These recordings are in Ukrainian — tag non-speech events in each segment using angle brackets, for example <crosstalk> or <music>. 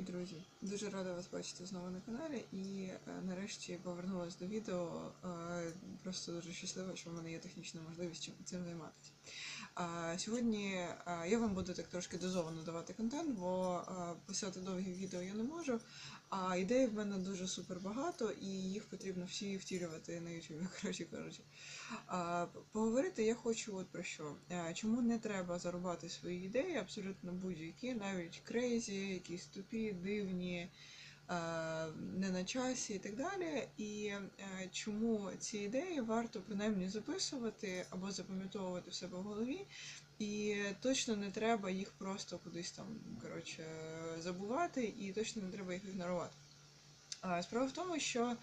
Привіт, друзі! Дуже рада вас бачити знову на каналі і е, нарешті повернулася до відео. Просто дуже щаслива, що в мене є технічна можливість цим займатися. Е, сьогодні е, я вам буду так трошки дозовано давати контент, бо е, писати довгі відео я не можу. А ідей в мене дуже супер багато, і їх потрібно всі втілювати на YouTube, <laughs> коротше кажучи. А, Поговорити я хочу от про що. Е, Чому не треба зарубати свої ідеї, абсолютно будь-які, навіть крейзі, якісь тупі, дивні, не на часі і так далі. І е, чому ці ідеї варто принаймні записувати або запам'ятовувати в себе в голові. І точно не треба їх просто кудись там коротше, забувати, і точно не треба їх ігнорувати. Справа в тому, що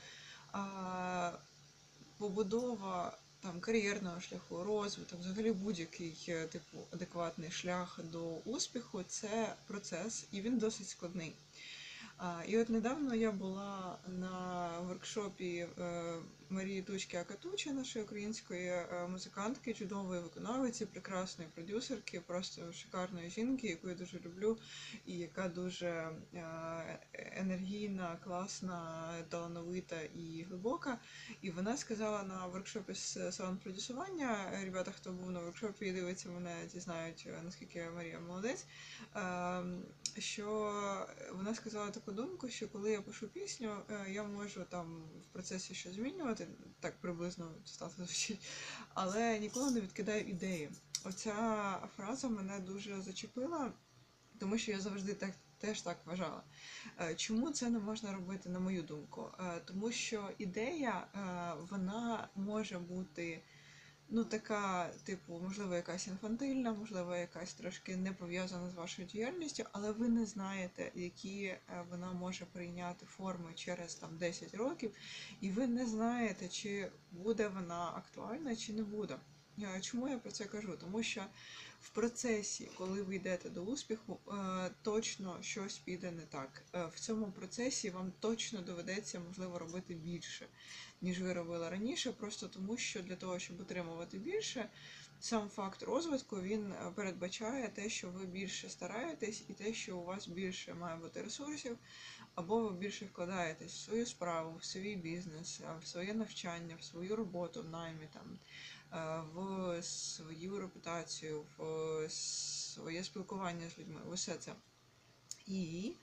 побудова там кар'єрного шляху, розвиток, взагалі будь-який е, типу адекватний шлях до успіху це процес, і він досить складний. І от недавно я була на воркшопі е, Марії Тучки Акатучі, нашої української е, музикантки, чудової виконавиці, прекрасної продюсерки, просто шикарної жінки, яку я дуже люблю, і яка дуже е, енергійна, класна, талановита і глибока. І вона сказала на воркшопі з саунд-продюсування, ребята, хто був на воркшопі і дивиться мене, ті знають, е, наскільки Марія молодець. Що вона сказала таку думку, що коли я пишу пісню, я можу там в процесі щось змінювати, так приблизно стати звучить, але ніколи не відкидаю ідеї. Оця фраза мене дуже зачепила, тому що я завжди так теж так вважала. Е, Чому це не можна робити, на мою думку? Е, Тому що ідея е, вона може бути ну, така, типу, можливо, якась інфантильна, можливо, якась трошки не пов'язана з вашою діяльністю, але ви не знаєте, які е, вона може прийняти форми через там 10 років, і ви не знаєте, чи буде вона актуальна, чи не буде. Е, Чому я про це кажу? Тому що в процесі, коли ви йдете до успіху, е, точно щось піде не так. Е, В цьому процесі вам точно доведеться, можливо, робити більше, ніж ви робили раніше, просто тому що для того, щоб отримувати більше, сам факт розвитку він передбачає те, що ви більше стараєтесь, і те, що у вас більше має бути ресурсів, або ви більше вкладаєтесь в свою справу, в свій бізнес, в своє навчання, в свою роботу в наймі там в свою репутацію, в своє спілкування з людьми, усе це. І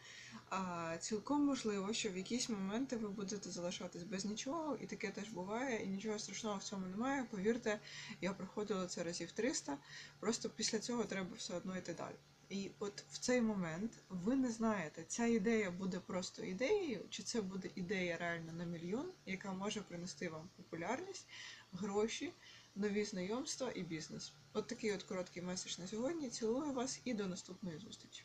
а, цілком можливо, що в якісь моменти ви будете залишатись без нічого, і таке теж буває, і нічого страшного в цьому немає. Повірте, я проходила це разів 300, просто після цього треба все одно йти далі. І от в цей момент ви не знаєте, ця ідея буде просто ідеєю, чи це буде ідея реально на мільйон, яка може принести вам популярність, гроші, нові знайомства і бізнес. От такий от короткий меседж на сьогодні. Цілую вас і до наступної зустрічі.